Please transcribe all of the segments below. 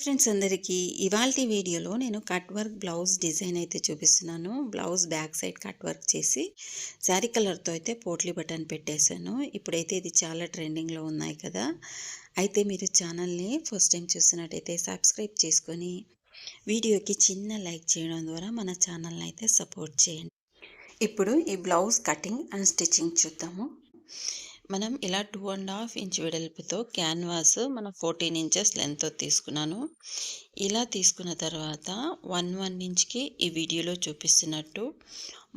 Friends అందరికీ ఇవాళ వీడియోలో నేను కట్ వర్క్ బ్లౌజ్ డిజైన్ అయితే చూపిస్తున్నాను. Blouse back side cut work చేసి శారీ కలర్తో అయితే పోట్లీ బటన్ పెట్టేశాను. ఇప్పుడైతే ఇది చాలా ట్రెండింగ్లో ఉన్నాయి కదా. అయితే మీరు ఛానల్ని ఫస్ట్ టైం చూసినట్టయితే సబ్స్క్రైబ్ చేసుకొని వీడియోకి చిన్న లైక్ చేయడం ద్వారా మన ఛానల్ని అయితే సపోర్ట్ చేయండి. ఇప్పుడు ఈ బ్లౌజ్ కటింగ్ అండ్ స్టిచ్చింగ్ చూద్దాము. మనం ఇలా టూ అండ్ హాఫ్ ఇంచ్ వెడల్పుతో క్యాన్వాస్ మనం ఫోర్టీన్ ఇంచెస్ లెంత్తో తీసుకున్నాను. ఇలా తీసుకున్న తర్వాత వన్ వన్ ఇంచ్కి ఈ వీడియోలో చూపిస్తున్నట్టు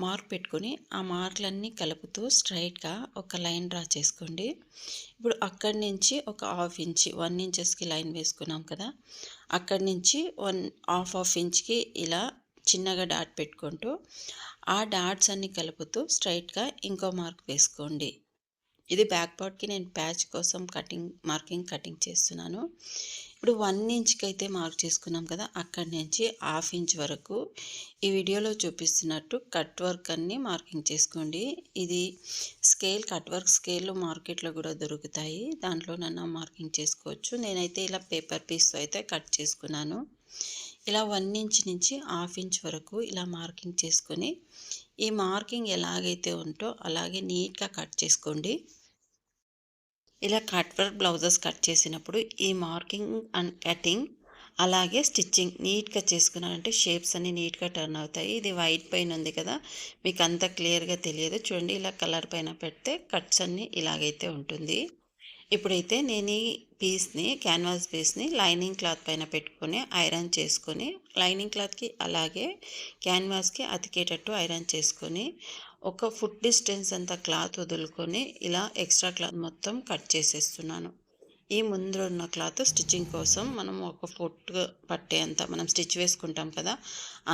మార్క్ పెట్టుకొని ఆ మార్కులన్నీ కలుపుతూ స్ట్రైట్గా ఒక లైన్ డ్రా చేసుకోండి. ఇప్పుడు అక్కడి నుంచి ఒక హాఫ్ ఇంచ్ వన్ ఇంచెస్కి లైన్ వేసుకున్నాం కదా. అక్కడి నుంచి వన్ హాఫ్ హాఫ్ ఇంచ్కి ఇలా చిన్నగా డాట్ పెట్టుకుంటూ ఆ డాట్స్ అన్నీ కలుపుతూ స్ట్రైట్గా ఇంకో మార్క్ వేసుకోండి. ఇది బ్యాక్ పార్ట్కి నేను ప్యాచ్ కోసం కటింగ్ మార్కింగ్ కటింగ్ చేస్తున్నాను. ఇప్పుడు వన్ ఇంచ్కి అయితే మార్క్ చేసుకున్నాం కదా అక్కడి నుంచి హాఫ్ ఇంచ్ వరకు ఈ వీడియోలో చూపిస్తున్నట్టు కట్ వర్క్ అన్ని మార్కింగ్ చేసుకోండి. ఇది స్కేల్ కట్ వర్క్ స్కేల్ మార్కెట్లో కూడా దొరుకుతాయి. దాంట్లో నన్ను మార్కింగ్ చేసుకోవచ్చు. నేనైతే ఇలా పేపర్ పీస్తో అయితే కట్ చేసుకున్నాను. ఇలా వన్ ఇంచ్ నుంచి హాఫ్ ఇంచ్ వరకు ఇలా మార్కింగ్ చేసుకొని ఈ మార్కింగ్ ఎలాగైతే ఉంటో అలాగే నీట్గా కట్ చేసుకోండి. ఇలా కట్ వర్క్ బ్లౌజెస్ కట్ చేసినప్పుడు ఈ మార్కింగ్ అండ్ కటింగ్ అలాగే స్టిచ్చింగ్ నీట్గా చేసుకున్నారంటే షేప్స్ అన్నీ నీట్గా టర్న్ అవుతాయి. ఇది వైట్ పైన ఉంది కదా మీకు అంత క్లియర్గా తెలియదు. చూడండి ఇలా కలర్ పైన పెడితే కట్స్ అన్నీ ఇలాగైతే ఉంటుంది. ఇప్పుడైతే నేను ఈ పీస్ని క్యాన్వాస్ పీస్ని లైనింగ్ క్లాత్ పైన పెట్టుకొని ఐరన్ చేసుకొని లైనింగ్ క్లాత్కి అలాగే క్యాన్వాస్కి అతికేటట్టు ఐరన్ చేసుకొని ఒక ఫుట్ డిస్టెన్స్ అంత క్లాత్ వదులుకొని ఇలా ఎక్స్ట్రా క్లాత్ మొత్తం కట్ చేసేస్తున్నాను. ఈ ముందు ఉన్న క్లాత్ స్టిచ్చింగ్ కోసం మనం ఒక ఫుట్ పట్టేంత మనం స్టిచ్ వేసుకుంటాం కదా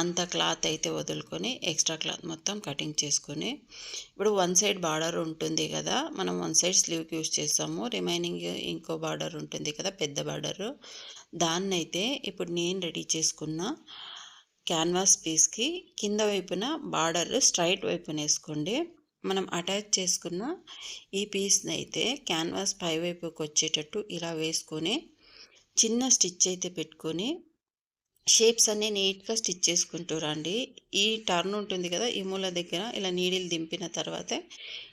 అంత క్లాత్ అయితే వదులుకొని ఎక్స్ట్రా క్లాత్ మొత్తం కటింగ్ చేసుకొని ఇప్పుడు వన్ సైడ్ బార్డర్ ఉంటుంది కదా మనం వన్ సైడ్ స్లీవ్కి యూజ్ చేస్తాము. రిమైనింగ్ ఇంకో బార్డర్ ఉంటుంది కదా పెద్ద బార్డరు. దాన్నైతే ఇప్పుడు నేను రెడీ చేసుకున్న క్యాన్వాస్ పీస్కి కింద వైపున బార్డర్ స్ట్రైట్ వైపున వేసుకోండి. మనం అటాచ్ చేసుకున్న ఈ పీస్ని అయితే క్యాన్వాస్ పైవైపుకి వచ్చేటట్టు ఇలా వేసుకొని చిన్న స్టిచ్ అయితే పెట్టుకొని షేప్స్ అన్నీ నీట్గా స్టిచ్ చేసుకుంటూ రండి. ఈ టర్న్ ఉంటుంది కదా ఈ మూల దగ్గర ఇలా నీడిల్ దింపిన తర్వాత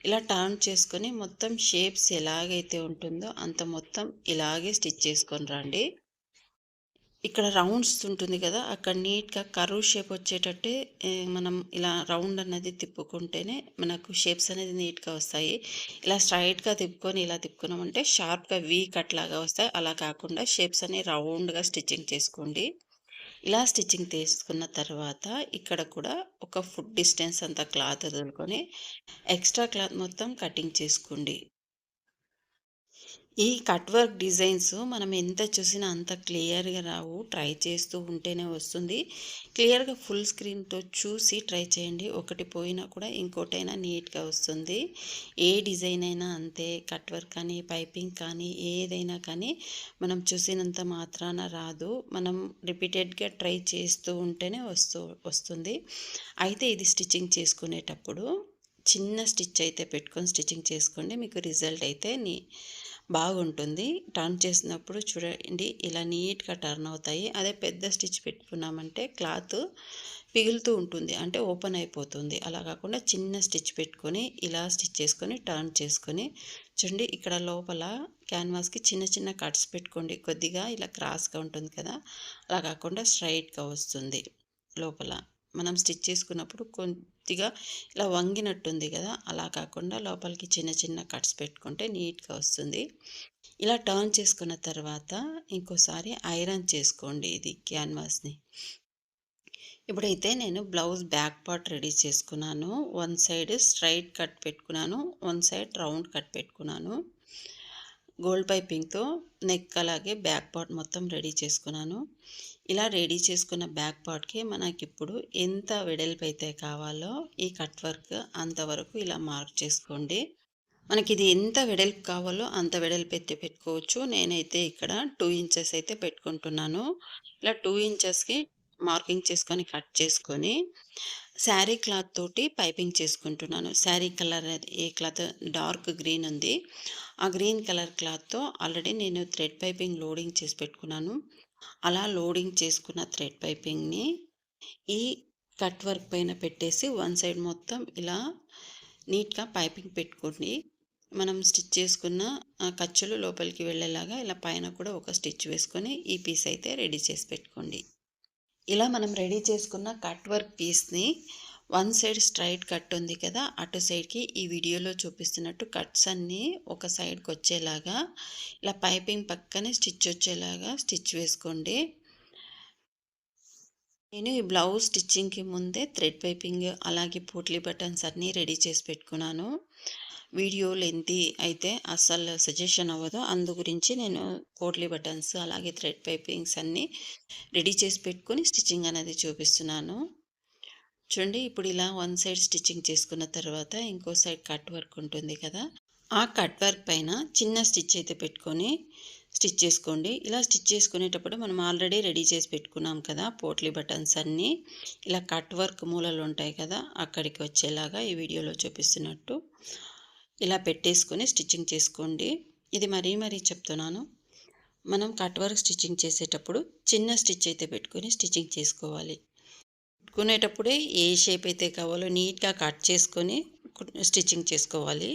ఇలా టర్న్ చేసుకొని మొత్తం షేప్స్ ఎలాగైతే ఉంటుందో అంత మొత్తం ఇలాగే స్టిచ్ చేసుకొని రండి. ఇక్కడ రౌండ్స్ ఉంటుంది కదా అక్కడ నీట్గా కరువు షేప్ వచ్చేటట్టే మనం ఇలా రౌండ్ అన్నది తిప్పుకుంటేనే మనకు షేప్స్ అనేది నీట్గా వస్తాయి. ఇలా స్ట్రైట్గా తిప్పుకొని ఇలా తిప్పుకున్నామంటే షార్ప్గా వీ కట్ లాగా వస్తాయి. అలా కాకుండా షేప్స్ అన్ని రౌండ్గా స్టిచ్చింగ్ చేసుకోండి. ఇలా స్టిచ్చింగ్ తీసుకున్న తర్వాత ఇక్కడ కూడా ఒక ఫుడ్ డిస్టెన్స్ అంత క్లాత్ వదులుకొని ఎక్స్ట్రా క్లాత్ మొత్తం కటింగ్ చేసుకోండి. ఈ కట్ వర్క్ డిజైన్స్ మనం ఎంత చూసినా అంత క్లియర్గా రావు. ట్రై చేస్తూ ఉంటేనే వస్తుంది. క్లియర్గా ఫుల్ స్క్రీన్తో చూసి ట్రై చేయండి. ఒకటి పోయినా కూడా ఇంకోటైనా నీట్గా వస్తుంది. ఏ డిజైన్ అయినా అంతే. కట్ వర్క్ కానీ పైపింగ్ కానీ ఏదైనా కానీ మనం చూసినంత మాత్రాన రాదు. మనం రిపీటెడ్గా ట్రై చేస్తూ ఉంటేనే వస్తూ వస్తుంది. అయితే ఇది స్టిచ్చింగ్ చేసుకునేటప్పుడు చిన్న స్టిచ్ అయితే పెట్టుకొని స్టిచ్చింగ్ చేసుకోండి. మీకు రిజల్ట్ అయితే నీ బాగుంటుంది. టర్న్ చేసినప్పుడు చూడండి ఇలా నీట్గా టర్న్ అవుతాయి. అదే పెద్ద స్టిచ్ పెట్టుకున్నామంటే క్లాత్ పిగులుతూ ఉంటుంది. అంటే ఓపెన్ అయిపోతుంది. అలా కాకుండా చిన్న స్టిచ్ పెట్టుకొని ఇలా స్టిచ్ చేసుకొని టర్న్ చేసుకొని చూడండి ఇక్కడ లోపల క్యాన్వాస్కి చిన్న చిన్న కట్స్ పెట్టుకోండి. కొద్దిగా ఇలా క్రాస్గా ఉంటుంది కదా. అలా కాకుండా స్ట్రైట్గా వస్తుంది లోపల. మనం స్టిచ్ చేసుకున్నప్పుడు కొద్దిగా ఇలా వంగినట్టుంది కదా అలా కాకుండా లోపలికి చిన్న చిన్న కట్స్ పెట్టుకుంటే నీట్గా వస్తుంది. ఇలా టర్న్ చేసుకున్న తర్వాత ఇంకోసారి ఐరన్ చేసుకోండి ఇది క్యాన్వాస్ని. ఇప్పుడైతే నేను బ్లౌజ్ బ్యాక్ పార్ట్ రెడీ చేసుకున్నాను. వన్ సైడ్ స్ట్రైట్ కట్ పెట్టుకున్నాను వన్ సైడ్ రౌండ్ కట్ పెట్టుకున్నాను. గోల్డ్ పైపింగ్తో నెక్ అలాగే బ్యాక్ పార్ట్ మొత్తం రెడీ చేసుకున్నాను. ఇలా రెడీ చేసుకున్న బ్యాక్ పార్ట్కి మనకి ఇప్పుడు ఎంత వెడల్పు అయితే కావాలో ఈ కట్ వర్క్ అంతవరకు ఇలా మార్క్ చేసుకోండి. మనకి ఇది ఎంత వెడల్పు కావాలో అంత వెడల్పు అయితే పెట్టుకోవచ్చు. నేనైతే ఇక్కడ టూ ఇంచెస్ అయితే పెట్టుకుంటున్నాను. ఇలా టూ ఇంచెస్కి మార్కింగ్ చేసుకొని కట్ చేసుకొని శారీ క్లాత్ తోటి పైపింగ్ చేసుకుంటున్నాను. శారీ కలర్ ఏ క్లాత్? డార్క్ గ్రీన్ ఉంది. ఆ గ్రీన్ కలర్ క్లాత్తో ఆల్రెడీ నేను థ్రెడ్ పైపింగ్ లోడింగ్ చేసి పెట్టుకున్నాను. అలా లోడింగ్ చేసుకున్న థ్రెడ్ పైపింగ్ని ఈ కట్ వర్క్ పైన పెట్టేసి వన్ సైడ్ మొత్తం ఇలా నీట్గా పైపింగ్ పెట్టుకోండి. మనం స్టిచ్ చేసుకున్న ఖర్చులు లోపలికి వెళ్ళేలాగా ఇలా పైన కూడా ఒక స్టిచ్ వేసుకొని ఈ పీస్ అయితే రెడీ చేసి పెట్టుకోండి. ఇలా మనం రెడీ చేసుకున్న కట్ వర్క్ పీస్ని వన్ సైడ్ స్ట్రైట్ కట్ ఉంది కదా అటు సైడ్కి ఈ వీడియోలో చూపిస్తున్నట్టు కట్స్ అన్నీ ఒక సైడ్కి వచ్చేలాగా ఇలా పైపింగ్ పక్కనే స్టిచ్ వచ్చేలాగా స్టిచ్ వేసుకోండి. నేను ఈ బ్లౌజ్ స్టిచ్చింగ్కి ముందే థ్రెడ్ పైపింగ్ అలాగే పోట్లీ బటన్స్ అన్నీ రెడీ చేసి పెట్టుకున్నాను. వీడియో లెంతి అయితే అస్సలు సజెషన్ అవ్వదు. అందు గురించి నేను పోట్లీ బటన్స్ అలాగే థ్రెడ్ పైపింగ్స్ అన్నీ రెడీ చేసి పెట్టుకొని స్టిచ్చింగ్ అనేది చూపిస్తున్నాను. చూడండి ఇప్పుడు ఇలా వన్ సైడ్ స్టిచ్చింగ్ చేసుకున్న తర్వాత ఇంకో సైడ్ కట్ వర్క్ ఉంటుంది కదా. ఆ కట్ వర్క్ పైన చిన్న స్టిచ్ అయితే పెట్టుకొని స్టిచ్ చేసుకోండి. ఇలా స్టిచ్ చేసుకునేటప్పుడు మనం ఆల్రెడీ రెడీ చేసి పెట్టుకున్నాం కదా పోట్లీ బటన్స్ అన్నీ. ఇలా కట్ వర్క్ మూలలు ఉంటాయి కదా అక్కడికి వచ్చేలాగా ఈ వీడియోలో చూపిస్తున్నట్టు. ఇలా పెట్టేసుకొని స్టిచ్చింగ్ చేసుకోండి. ఇది మరీ మరీ చెప్తున్నాను. మనం కట్ వర్క్ స్టిచ్చింగ్ చేసేటప్పుడు చిన్న స్టిచ్ అయితే పెట్టుకొని స్టిచ్చింగ్ చేసుకోవాలి. పెట్టుకునేటప్పుడే ఏ షేప్ అయితే కావాలో నీట్గా కట్ చేసుకొని స్టిచ్చింగ్ చేసుకోవాలి.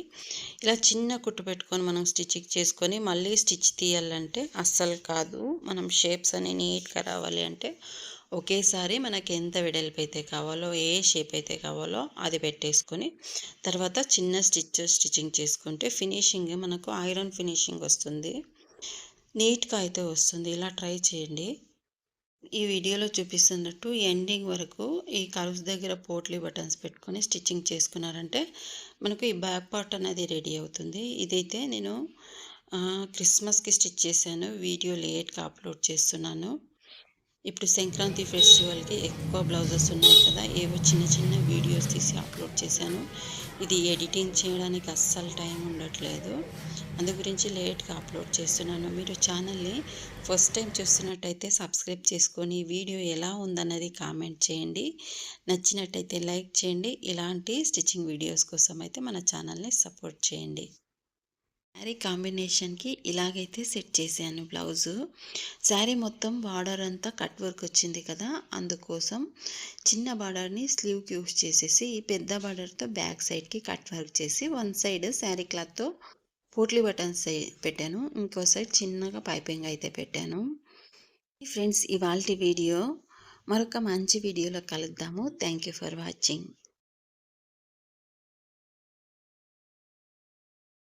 ఇలా చిన్న కుట్టు పెట్టుకొని మనం స్టిచ్చింగ్ చేసుకొని మళ్ళీ స్టిచ్ తీయాలంటే అస్సలు కాదు. మనం షేప్స్ అన్ని నీట్గా రావాలి అంటే ఒకేసారి మనకి ఎంత వెడల్పు అయితే కావాలో ఏ షేప్ అయితే కావాలో అది పెట్టేసుకొని తర్వాత చిన్న స్టిచ్ స్టిచ్చింగ్ చేసుకుంటే ఫినిషింగ్ మనకు ఐరన్ ఫినిషింగ్ వస్తుంది. నీట్గా అయితే వస్తుంది. ఇలా ట్రై చేయండి. ఈ వీడియోలో చూపిస్తున్నట్టు ఎండింగ్ వరకు ఈ కర్వ్స్ దగ్గర పోట్లీ బటన్స్ పెట్టుకొని స్టిచ్చింగ్ చేసుకున్నారంటే మనకు ఈ బ్యాక్ పార్ట్ అనేది రెడీ అవుతుంది. ఇదైతే నేను క్రిస్మస్కి స్టిచ్ చేశాను. వీడియో లేట్గా అప్లోడ్ చేస్తున్నాను. ఇప్పుడు సంక్రాంతి ఫెస్టివల్కి ఎక్కువ బ్లౌజెస్ ఉన్నాయి కదా ఏవో చిన్న చిన్న వీడియోస్ తీసి అప్లోడ్ చేశాను. ఇది ఎడిటింగ్ చేయడానికి అస్సలు టైం ఉండట్లేదు. అందు గురించి లేట్గా అప్లోడ్ చేస్తున్నాను. మీరు ఛానల్ని ఫస్ట్ టైం చూస్తున్నట్టయితే సబ్స్క్రైబ్ చేసుకొని వీడియో ఎలా ఉందన్నది కామెంట్ చేయండి. నచ్చినట్టయితే లైక్ చేయండి. ఇలాంటి స్టిచ్చింగ్ వీడియోస్ కోసం అయితే మన ఛానల్ని సపోర్ట్ చేయండి. శారీ కాంబినేషన్కి ఇలాగైతే సెట్ చేశాను బ్లౌజు. శారీ మొత్తం బార్డర్ అంతా కట్ వర్క్ వచ్చింది కదా అందుకోసం చిన్న బార్డర్ని స్లీవ్కి యూస్ చేసేసి ఈ పెద్ద బార్డర్తో బ్యాక్ సైడ్కి కట్ వర్క్ చేసి వన్ సైడ్ శారీ క్లాత్తో పోట్లీ బటన్స్ పెట్టాను. ఇంకో సైడ్ చిన్నగా పైపింగ్ అయితే పెట్టాను. ఫ్రెండ్స్ ఇవాళ వీడియో మరొక మంచి వీడియోలో కలుద్దాము. Thank you for watching.